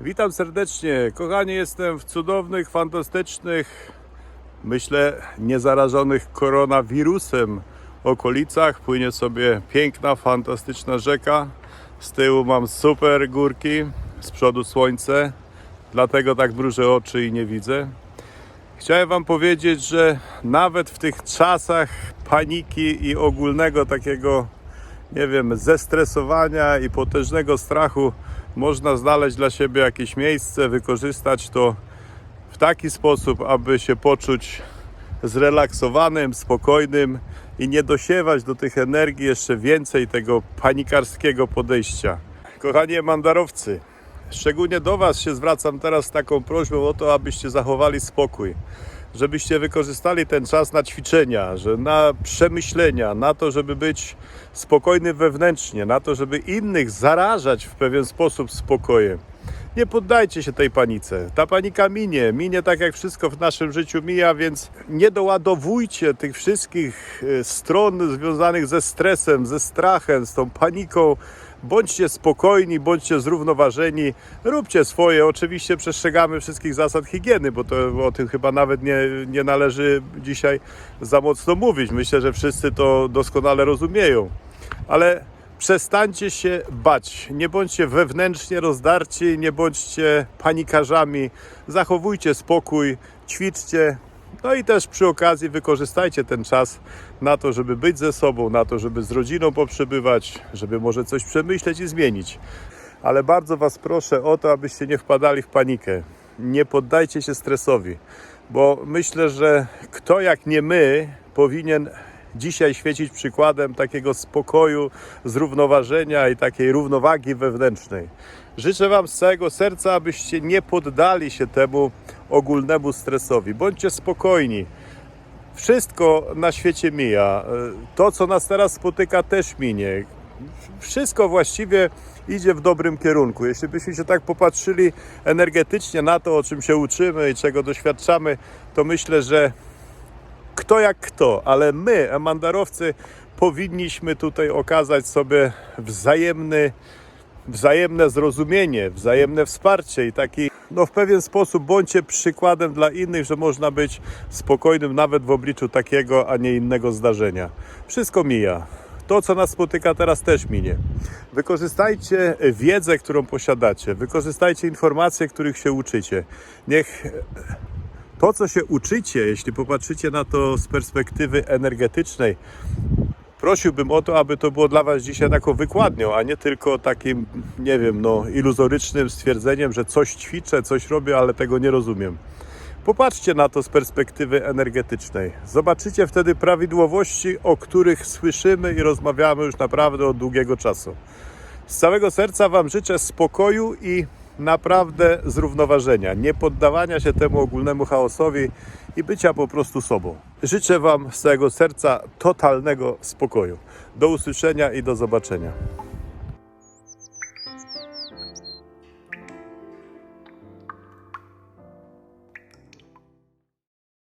Witam serdecznie. Kochani, jestem w cudownych, fantastycznych, myślę, niezarażonych koronawirusem okolicach. Płynie sobie piękna, fantastyczna rzeka. Z tyłu mam super górki, z przodu słońce, dlatego tak mrużę oczy i nie widzę. Chciałem Wam powiedzieć, że nawet w tych czasach paniki i ogólnego takiego, nie wiem, zestresowania i potężnego strachu można znaleźć dla siebie jakieś miejsce, wykorzystać to w taki sposób, aby się poczuć zrelaksowanym, spokojnym i nie dosiewać do tych energii jeszcze więcej tego panikarskiego podejścia. Kochani mandarowcy, szczególnie do Was się zwracam teraz z taką prośbą o to, abyście zachowali spokój, żebyście wykorzystali ten czas na ćwiczenia, że na przemyślenia, na to, żeby być spokojny wewnętrznie, na to, żeby innych zarażać w pewien sposób spokojem. Nie poddajcie się tej panice. Ta panika minie, minie tak jak wszystko w naszym życiu mija, więc nie doładowujcie tych wszystkich e, stron związanych ze stresem, ze strachem, z tą paniką. Bądźcie spokojni, bądźcie zrównoważeni, róbcie swoje. Oczywiście przestrzegamy wszystkich zasad higieny, bo to o tym chyba nawet nie, nie należy dzisiaj za mocno mówić. Myślę, że wszyscy to doskonale rozumieją. Ale przestańcie się bać. Nie bądźcie wewnętrznie rozdarci, nie bądźcie panikarzami. Zachowujcie spokój, ćwiczcie. No i też przy okazji wykorzystajcie ten czas na to, żeby być ze sobą, na to, żeby z rodziną poprzebywać, żeby może coś przemyśleć i zmienić. Ale bardzo Was proszę o to, abyście nie wpadali w panikę. Nie poddajcie się stresowi, bo myślę, że kto jak nie my powinien dzisiaj świecić przykładem takiego spokoju, zrównoważenia i takiej równowagi wewnętrznej. Życzę Wam z całego serca, abyście nie poddali się temu ogólnemu stresowi. Bądźcie spokojni. Wszystko na świecie mija. To, co nas teraz spotyka, też minie. Wszystko właściwie idzie w dobrym kierunku. Jeśli byśmy się tak popatrzyli energetycznie na to, o czym się uczymy i czego doświadczamy, to myślę, że kto jak kto, ale my, emandarowcy, powinniśmy tutaj okazać sobie wzajemny, wzajemne zrozumienie, wzajemne wsparcie i taki, no w pewien sposób bądźcie przykładem dla innych, że można być spokojnym nawet w obliczu takiego, a nie innego zdarzenia. Wszystko mija. To, co nas spotyka teraz, też minie. Wykorzystajcie wiedzę, którą posiadacie, wykorzystajcie informacje, których się uczycie. Niech to, co się uczycie, jeśli popatrzycie na to z perspektywy energetycznej, prosiłbym o to, aby to było dla Was dzisiaj taką wykładnią, a nie tylko takim, nie wiem, no, iluzorycznym stwierdzeniem, że coś ćwiczę, coś robię, ale tego nie rozumiem. Popatrzcie na to z perspektywy energetycznej. Zobaczycie wtedy prawidłowości, o których słyszymy i rozmawiamy już naprawdę od długiego czasu. Z całego serca Wam życzę spokoju i naprawdę zrównoważenia, nie poddawania się temu ogólnemu chaosowi i bycia po prostu sobą. Życzę Wam z całego serca totalnego spokoju. Do usłyszenia i do zobaczenia.